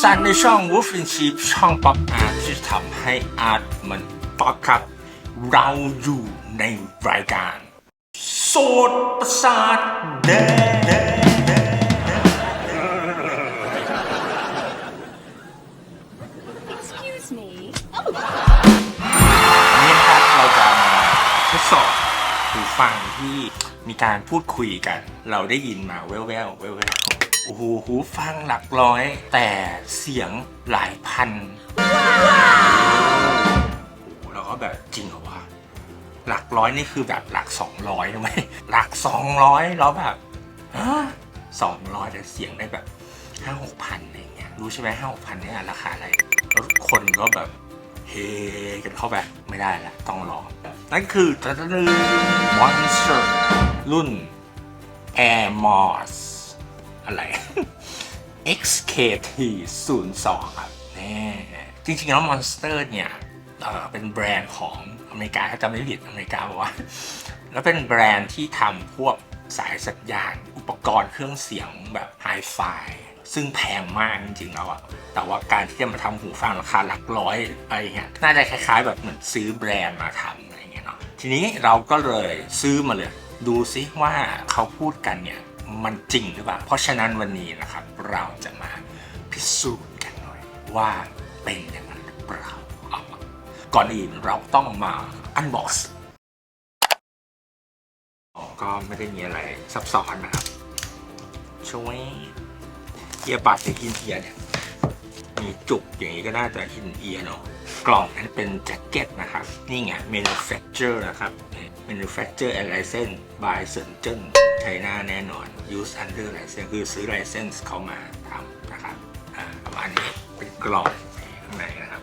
สันในช่อง Wolf in Sheep ช่องป๊อปอาร์ตที่ทำให้อาร์ตมันป๊อปครับ เราอยู่ในรายการ โสดประสาทแดง Excuse me. วันนี้นะครับเราจะมาทดสอบหูฟังที่มีการพูดคุยกัน เราได้ยินมาแว่วๆแว่วๆ โอ้โหหูฟังหลักร้อย แต่เสียงหลายพันโอ้โหเราก็แบบจริงเหรอวะหลักร้อยนี่คือแบบหลักสองร้อยใช่ไหมหลักสองร้อยแล้วแบบสองร้อยแต่เสียงได้แบบห้าหกพันอะไรเงี้ยรู้ใช่ไหมห้าหกพันเนี่ยราคาอะไรแล้วคนก็แบบเฮกันเข้าไปไม่ได้ละต้องรอนั่นคือตะลึง Monster รุ่น Air Moss อะไร XKT 0 2ครับแน่จริงๆแล้ว Monster เนี่ยเอ่อเป็นแบรนด์ของอเมริกาถ้าจำไม่ผิดอเมริกาบอกว่า แล้วเป็นแบรนด์ที่ทำพวกสายสัญญาณ อุปกรณ์เครื่องเสียงแบบไฮไฟซึ่งแพงมากจริงๆแล้วอะแต่ว่าการที่จะมาทำหูฟังราคาหลักร้อยอะไรเงี้ยน่าจะคล้ายๆ แบบเหมือนซื้อแบรนด์มาทำอะไรเงี้ยเนาะทีนี้เราก็เลยซื้อมาเลย ดูซิว่าเขาพูดกันเนี่ย มันจริงหรือเปล่า เพราะฉะนั้นวันนี้นะครับเราจะมาพิสูจน์กันหน่อยว่าเป็นอย่างนั้นหรือเปล่า ก่อนอื่นเราต้องมาอันบ็อกซ์ก็ไม่ได้มีอะไรซับซ้อนนะครับช่วยเยียบัตในอินเอียเนี่ย มีจุกอย่างนี้ก็น่าจะอินเอียเนาะกล่องนั้นเป็นแจ็คเก็ตนะครับ นี่ไง manufacture นะครับ manufacture and license by s e n j e n ไชน่าแน่นอน use under license คือซื้อ license เขามาทำนะครับอ่าประมาณนี้เป็นกล่องข้างในนะครับ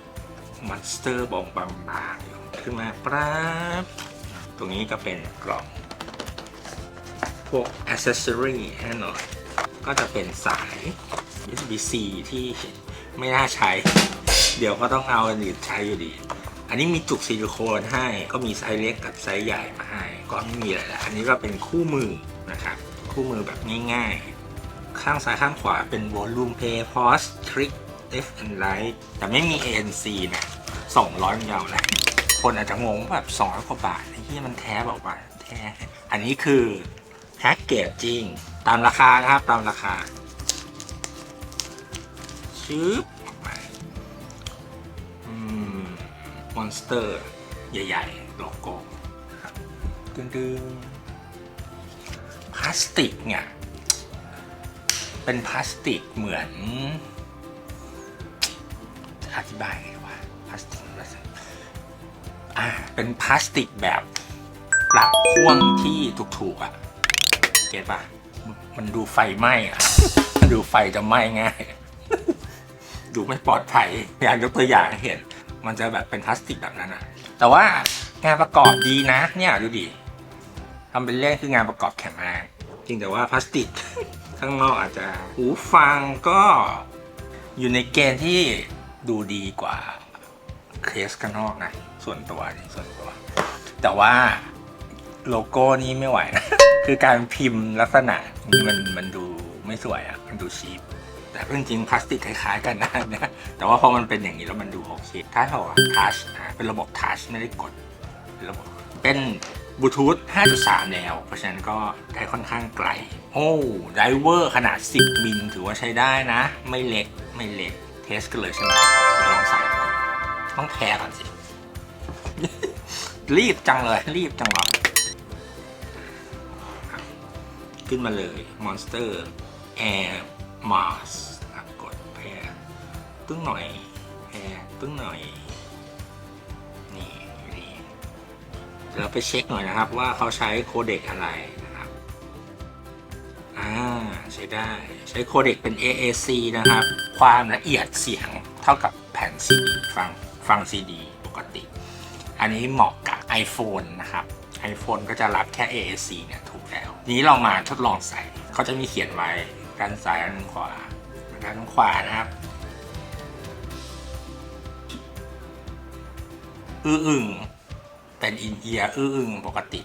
monster บองบางๆอยู่ขึ้นมาปั๊บตรงนี้ก็เป็นกล่อง พวกอ c เซสซอรีแน่นอนก็จะเป็นสาย USB-C ที่ ไม่น่าใช้ เดี๋ยวก็ต้องเอาอันอื่นใช้อยู่ดี อันนี้มีจุกซิลิโคนให้ ก็มีไซส์เล็กกับไซส์ใหญ่มาให้ ก็ไม่มีอะไรแล้วอันนี้ก็เป็นคู่มือนะครับ คู่มือแบบง่ายๆ ข้างซ้ายข้างขวาเป็น Volume Play Pause Trick f and Right แต่ไม่มี ANC นะ200เงานะคนอาจจะงงว่าแบบ200กว่าบาทไอ้ที่มันแท้บอกว่าแท้ อันนี้คือแพ็กเกจจริง ตามราคานะครับ ตามราคา ชืบออกมาอมอนสเตอร์ ใหญ่ๆ โลโก้ดึงดึงพลาสติกเนี่ย เป็นพลาสติกเหมือน จะอธิบายไงวะพลาสติกอะไรสักอ่า เป็นพลาสติกแบบปลักพ่วงที่ถูกๆอะ เก็ตป่ะ มันดูไฟไหม้อะ มันดูไฟจะไหม้ง่าย ดูไม่ปลอดภัยอย่ากยกตัวอย่างเห็น มันจะแบบเป็นพลาสติกแบบนั้นอะ แต่ว่างานประกอบดีนะ เนี่ยดูดิทำเป็นเล่นคืองานประกอบแข็งแรงจริงแต่ว่าพลาสติกข้างนอกอาจจะหูฟังก็อยู่ในเกณฑ์ที่ดูดีกว่าเคสข้างนอกนะ ส่วนตัวนี่ส่วนตัว แต่ว่าโลโก้นี้ไม่ไหวนะ คือการพิมพ์ลักษณะนี้มันมันดูไม่สวยอะ่ะ มันดูชีพ แต่จริงๆพลาสติกคล้ายๆกันนะนะแต่ว่าพอมันเป็นอย่างนี้แล้วมันดูโอเคถ้าเราทัชนะเป็นระบบทัชไม่ได้กดเป็นระบบเป็นบลูทูธ 5.3 แล้ว เพราะฉะนั้นก็ได้ค่อนข้างไกล โอ้ไดเวอร์ขนาด 10 มิลถือว่าใช้ได้นะ ไม่เล็ก ไม่เล็ก เทสกันเลยใช่ไหมลองใส่ต้องแพ้ก่อนสิ รีบจังเลย รีบจังหวะขึ้นมาเลย Monster Air Mars ครั บกดแพรตึ้งหน่อยแพรตึ้งหน่อย นี่นี่เราไปเช็คหน่อยนะครับว่าเขาใช้โคเด็กอะไรนะครับอ่าใช้ได้ใช้โคเด็กเป็น AAC นะครับ ความละเอียดเสียงเท่ากับแผ่นซีดีฟังฟังซีดีปกติ อันนี้เหมาะกับ iPhone นะครับ iPhone ก็จะรับแค่ AAC เนี่ยถูกแล้ว นี้เรามาทดลองใส่เขาจะมีเขียนไว้ ด้านซ้ายด้านขวาด้านขวานะครับอื้ออึงเป็นอินเอียร์อื้ออึงปกติ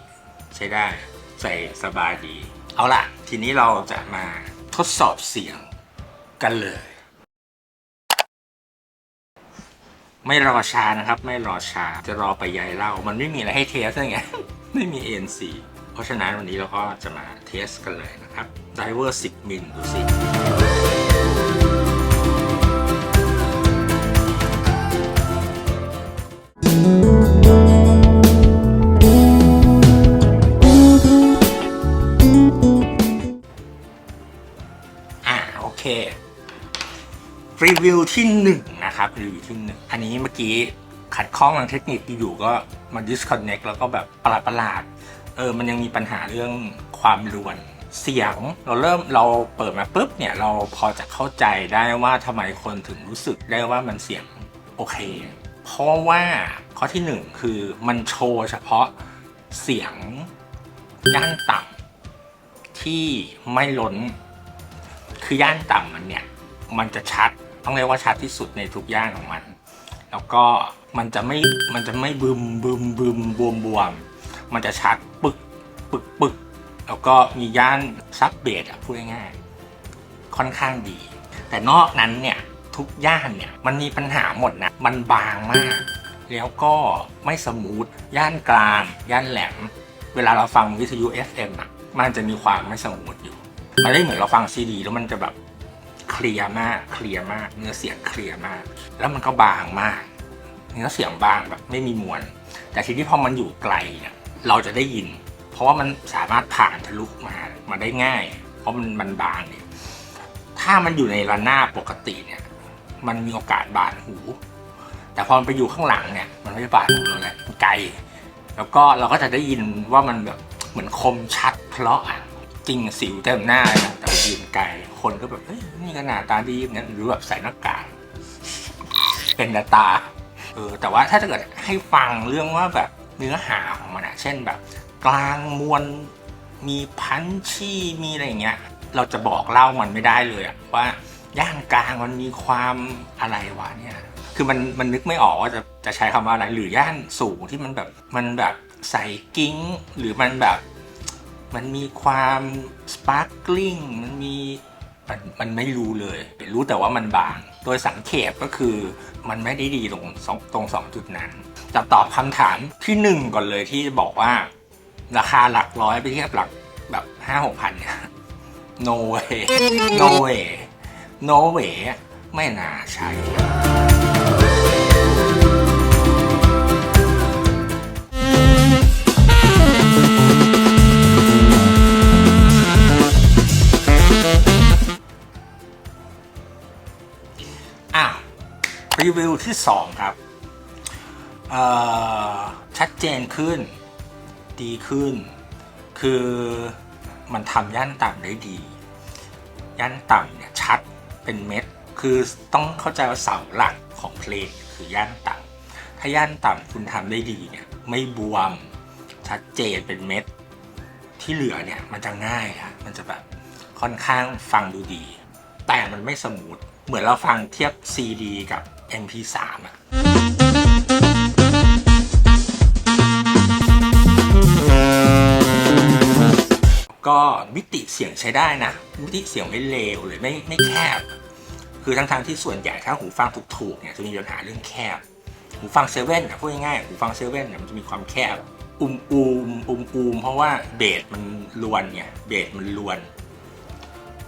ใช้ได้ใส่สบายดี เอาล่ะทีนี้เราจะมาทดสอบเสียงกันเลย ไม่รอช้านะครับ ไม่รอช้าจะรอไปยายเล่า มันไม่มีอะไรให้เทสไงไม่มี ANC เพราะฉะนั้นวันนี้เราก็จะมาเทสกันเลยนะครับไดเวอร์10 มิลดูสิอ่าโอเค รีวิวที่หนึ่งนะครับ รีวิวที่หนึ่งอันนี้เมื่อกี้ขัดข้องทางเทคนิคอยู่ก็มา disconnect แล้วก็แบบประหลาดประหลาด เออมันยังมีปัญหาเรื่องความรวนเสียงเราเริ่มเราเปิดมาปุ๊บเนี่ยเราพอจะเข้าใจได้ว่าทำไมคนถึงรู้สึกได้ว่ามันเสียงโอเค เพราะว่าข้อที่หนึ่งคือมันโชว์เฉพาะเสียงย่านต่ำที่ไม่ล้น คือย่านต่ำมันเนี่ยมันจะชัดต้องเรียกว่าชัดที่สุดในทุกย่านของมัน แล้วก็มันจะไม่มันจะไม่บึมบึมบึมบวมบวม มันจะชัดปึกปึกปึกแล้วก็มีย่านซับเบสอะพูดง่ายๆค่อนข้างดี แต่นอกนั้นเนี่ยทุกย่านเนี่ยมันมีปัญหาหมดนะ มันบางมาก แล้วก็ไม่สมูท ย่านกลาง ย่านแหลม เวลาเราฟังวิทยุ FM อะมันจะมีความไม่สมูทอยู่มันไม่เหมือนเราฟังซีดี แล้วมันจะแบบเคลียร์มาก เคลียร์มาก เนื้อเสียงเคลียร์มาก แล้วมันก็บางมาก เนื้อเสียงบางแบบไม่มีมวล แต่ทีนี้พอมันอยู่ไกลเนี่ย เราจะได้ยิน เพราะว่ามันสามารถผ่านทะลุมามาได้ง่าย เพราะมันมันบางเนี่ยถ้ามันอยู่ในระนาบปกติเนี่ย มันมีโอกาสบาดหู แต่พอมันไปอยู่ข้างหลังเนี่ย มันไม่ได้บาดหูเราแหละไกล แล้วก็เราก็จะได้ยินว่ามันแบบเหมือนคมชัดเพราะอะจริงสิวเต็มหน้าเลยนะแต่ยืนไกลคนก็แบบเฮ้ยนี่ก็หน้าตาดีอย่างนั้นหรือแบบใส่หน้ากากเป็นตา เออแต่ว่าถ้าเกิดให้ฟังเรื่องว่าแบบ เนื้อหาของมันอะเช่นแบบ กลางมวลมีพันชี่มีอะไรอย่างเงี้ย เราจะบอกเล่ามันไม่ได้เลยอะว่าย่านกลางมันมีความอะไรวะเนี่ย คือมันมันนึกไม่ออกว่าจะจะใช้คำว่าอะไร หรือย่านสูงที่มันแบบมันแบบใสกิ้ง หรือมันแบบ มันมีความสปาร์กลิงมันมีมันมันไม่รู้เลยรู้แต่ว่ามันบาง โดยสังเขปก็คือมันไม่ได้ดีตรงสองตรงสองจุดนั้น จะตอบคำถามที่หนึ่งก่อนเลยที่บอกว่า ราคาหลักร้อยไปเทียบหลักแบบห้าหกพันเนี่ย no way no way no way ไม่น่าใช่อะรีวิวที่ 2 ครับ ชัดเจนขึ้น ดีขึ้น คือมันทำย่านต่ำได้ดี ย่านต่ำเนี่ยชัดเป็นเม็ด คือต้องเข้าใจว่าเสาหลักของเพลงคือย่านต่ำถ้าย่านต่ำคุณทำได้ดีเนี่ยไม่บวมชัดเจนเป็นเม็ด ที่เหลือเนี่ยมันจะง่ายอะมันจะแบบค่อนข้างฟังดูดี แต่มันไม่สมูทเหมือนเราฟังเทียบ CD กับ MP3 อะ ก็มิติเสียงใช้ได้นะ มิติเสียงไม่เลวเลยไม่ไม่แคบ คือทั้งทางที่ส่วนใหญ่ถ้าหูฟังถูกๆเนี่ยจะมีปัญหาเรื่องแคบ หูฟังเซเว่นอะพูดง่ายๆหูฟังเซเว่นเนี่ยมันจะมีความแคบอุมอูมอุมอูมเพราะว่าเบสมันลวนเนี่ยเบสมันลวน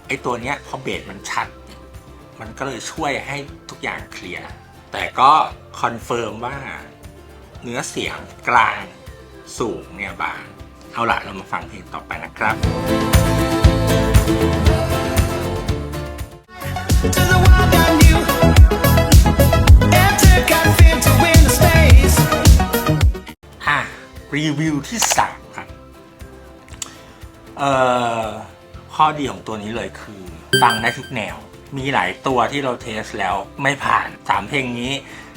ไอตัวเนี้ยพอเบสมันชัด มันก็เลยช่วยให้ทุกอย่างเคลียร์แต่ก็คอนเฟิร์มว่าเนื้อเสียงกลางสูงเนี่ยบาง เอาล่ะเรามาฟังเพลงต่อไปนะครับ To the world I knew, and took I fear to win the space. อะรีวิวที่สามครับเอ่อข้อดีของตัวนี้เลยคือ ฟังได้ทุกแนว มีหลายตัวที่เราเทสแล้วไม่ผ่านสามเพลงนี้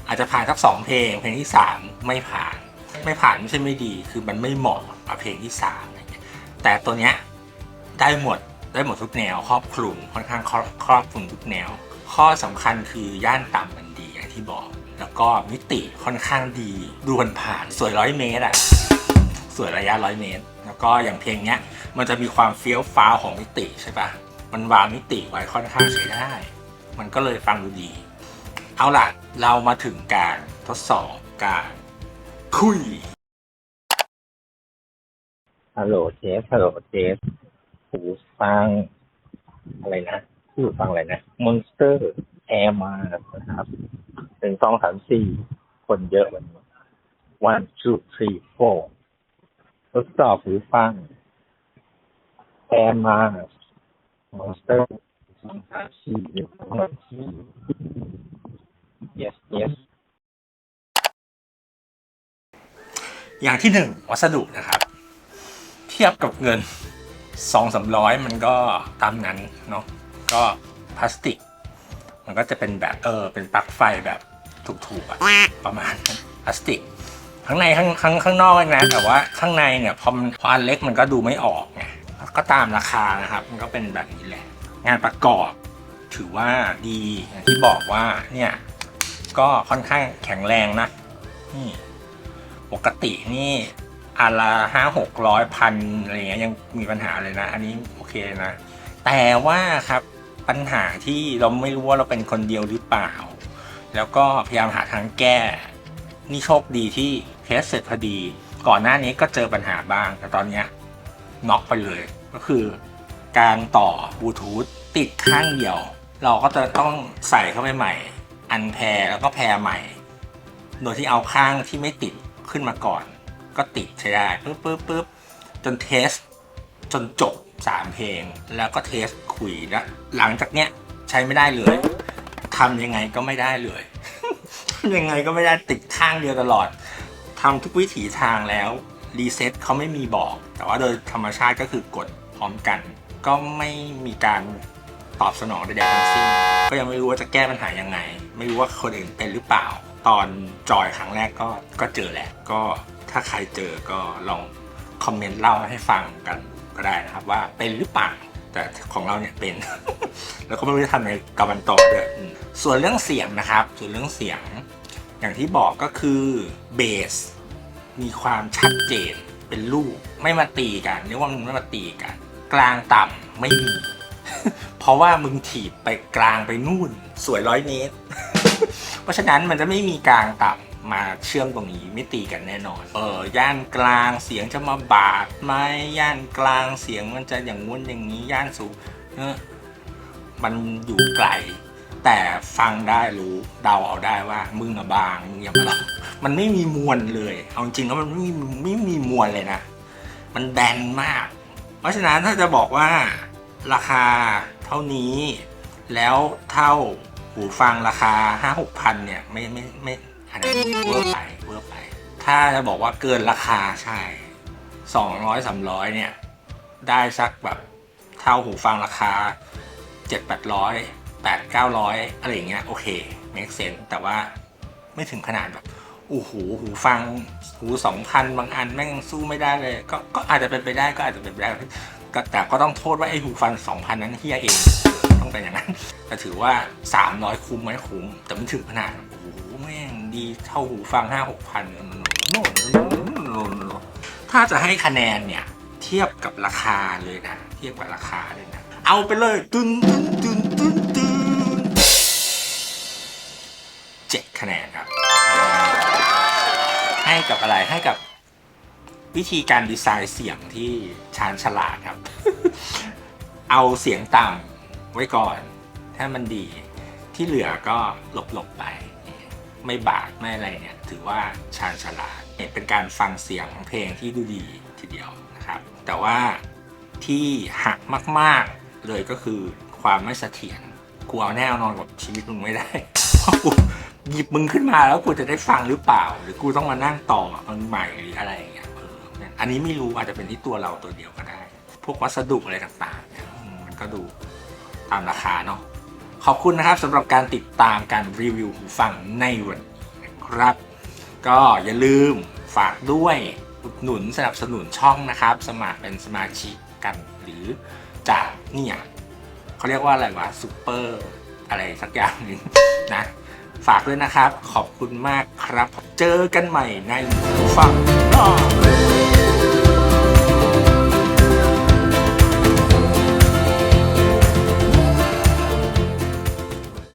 อาจจะผ่านสักสองเพลง เพลงที่สามไม่ผ่าน ไม่ผ่านไม่ใช่ไม่ดี คือมันไม่เหมาะ กับเพลงที่สามอะไรเงี้ยแต่ตัวเนี้ยได้หมดได้หมดทุกแนวครอบคลุมค่อนข้างครอบครอบคลุมทุกแนว ข้อสำคัญคือย่านต่ำมันดีอย่างที่บอก แล้วก็มิติค่อนข้างดีดูนผ่านสวยร้อยเมตรอะสวยระยะร้อยเมตร แล้วก็อย่างเพลงเนี้ยมันจะมีความเฟี้ยวฟ้าวของมิติใช่ปะมันวางมิติไว้ค่อนข้างใช้ได้ มันก็เลยฟังดูดี เอาล่ะ เรามาถึงการทดสอบการคุย ฮัลโหลเจฟฮัลโหลเจฟหูฟัง อะไรนะหูฟังอะไรนะ Monster Air มานะครับหนึ่งสองสามสี่คนเยอะวันนี้ one two three four ทดสอบหูฟัง Air มา Monster สองสามสี่หนึ่งสองสามสี่ yes yes อย่างที่หนึ่งวัสดุนะครับ ทียบกับเงินสองสามร้อยมันก็ตามนั้นเนาะก็พลาสติก มันก็จะเป็นแบบเออเป็นปลั๊กไฟแบบถูกๆอะประมาณพลาสติก ข้างในข้างข้างข้างนอกนะแต่ว่าข้างในเนี่ยพอมันพออันเล็กมันก็ดูไม่ออกไงก็ตามราคานะครับ มันก็เป็นแบบนี้แหละ งานประกอบถือว่าดีอย่างที่บอกว่าเนี่ยก็ค่อนข้างแข็งแรงนะนี่ปกตินี่ อันละห้าหกร้อยพันอะไรเงี้ยยังมีปัญหาเลยนะ อันนี้โอเคนะ แต่ว่าครับปัญหาที่เราไม่รู้ว่าเราเป็นคนเดียวหรือเปล่า แล้วก็พยายามหาทางแก้ นี่โชคดีที่เทสเสร็จพอดี ก่อนหน้านี้ก็เจอปัญหาบ้าง แต่ตอนเนี้ยน็อกไปเลย ก็คือการต่อบลูทูธติดข้างเดียว เราก็จะต้องใส่เข้าไปใหม่ อันแพรแล้วก็แพรใหม่ โดยที่เอาข้างที่ไม่ติดขึ้นมาก่อน ก็ติดใช้ได้ปึ๊บปึ๊บปึ๊บจนเทส จนจบ 3 เพลง แล้วก็เทสคุยแล้วหลังจากเนี้ยใช้ไม่ได้เลยทำยังไงก็ไม่ได้เลยทำยังไงก็ไม่ได้ติดข้างเดียวตลอดทำทุกวิถีทางแล้วรีเซ็ตเขาไม่มีบอก แต่ว่าโดยธรรมชาติก็คือกดพร้อมกัน ก็ไม่มีการตอบสนองใดๆทั้งสิ้นก็ยังไม่รู้ว่าจะแก้ปัญหายังไง ไม่รู้ว่าคนอื่นเป็นหรือเปล่า ตอนจอยครั้งแรกก็ก็เจอแหละก็ ถ้าใครเจอก็ลองคอมเมนต์เล่าให้ฟังกันก็ได้นะครับ ว่าเป็นหรือเปล่าแต่ของเราเนี่ยเป็น แล้วก็ไม่รู้จะทำในกับมันต่อด้วยส่วนเรื่องเสียงนะครับ ส่วนเรื่องเสียง อย่างที่บอกก็คือเบสมีความชัดเจนเป็นลูกไม่มาตีกันเรียกว่ามันไม่มาตีกัน กลางต่ำไม่มี เพราะว่ามึงถีบไปกลางไปนู่น สวยร้อยเมตร เพราะฉะนั้นมันจะไม่มีกลางต่ำ มาเชื่อมตรงนี้ไม่ตีกันแน่นอน เออย่านกลางเสียงจะมาบาดไหมย่านกลางเสียงมันจะอย่างงู้นอย่างนี้ย่านสูงเออมันอยู่ไกล แต่ฟังได้รู้เดาเอาได้ว่ามึงอะบางมึงอย่ามาหลอกมันไม่มีมวลเลย เอาจริงแล้วมันไม่มีไม่มีมวลเลยนะ มันแบนมาก เพราะฉะนั้นถ้าจะบอกว่าราคาเท่านี้ แล้วเท่าหูฟังราคาห้าหกพันเนี่ยไม่ไม่ไม่ อันนี้เวอร์ไปเวอร์ไป ถ้าจะบอกว่าเกินราคาใช่สองร้อยสามร้อยเนี่ย ได้สักแบบเท่าหูฟังราคาเจ็ดแปดร้อยแปดเก้าร้อยอะไรอย่างเงี้ยโอเค make sense แต่ว่าไม่ถึงขนาดแบบโอ้โหหูฟังหูสองพันบางอันแม่งสู้ไม่ได้เลย ก็ก็อาจจะเป็นไปได้ก็อาจจะเป็นไปได้แต่ก็ต้องโทษว่าไอ้หูฟังสองพันนั้นเฮียเอง ต้องเป็นอย่างนั้น แต่ถือว่า 300 คุ้มไหมคุ้ม แต่ไม่ถึงขนาด ม่งดีเท่าหูฟัง5 6พันโน่ถ้าจะให้คะแนนเนี่ย เทียบกับราคาเลยนะ เทียบกับราคาเลยนะ เอาไปเลยตึ้นตึ้นตึ้นตึ้นตึ้นเจ็ดคะแนนครับ ให้กับอะไรให้กับวิธีการดีไซน์เสียงที่ชาญฉลาดครับ เอาเสียงต่ำไว้ก่อน ถ้ามันดีที่เหลือก็หลบๆไป ไม่บาดไม่อะไรเนี่ยถือว่าชาญฉลาดเป็นการฟังเสียงของเพลงที่ดูดีทีเดียวนะครับ แต่ว่าที่หักมาก ๆ เลยก็คือความไม่เสถียรกูเอาแน่นอนกับชีวิตมึงไม่ได้เพราะกูหยิบมึงขึ้นมาแล้วกูจะได้ฟังหรือเปล่า หรือกูต้องมานั่งต่อมันใหม่หรืออะไรอย่างเงี้ยเอออันนี้ไม่รู้อาจจะเป็นที่ตัวเราตัวเดียวก็ได้ พวกวัสดุอะไรต่างๆเนี่ยมันก็ดูตามราคาเนาะ ขอบคุณนะครับสำหรับการติดตามการรีวิวหูฟังในวันนี้นะครับ ก็อย่าลืมฝากด้วยอุดหนุนสนับสนุนช่องนะครับ สมัครเป็นสมาชิกกันหรือจากเนี่ยเขาเรียกว่าอะไรวะซูเปอร์อะไรสักอย่างหนึ่งนะฝากด้วยนะครับ ขอบคุณมากครับ เจอกันใหม่ในหูฟังหน้า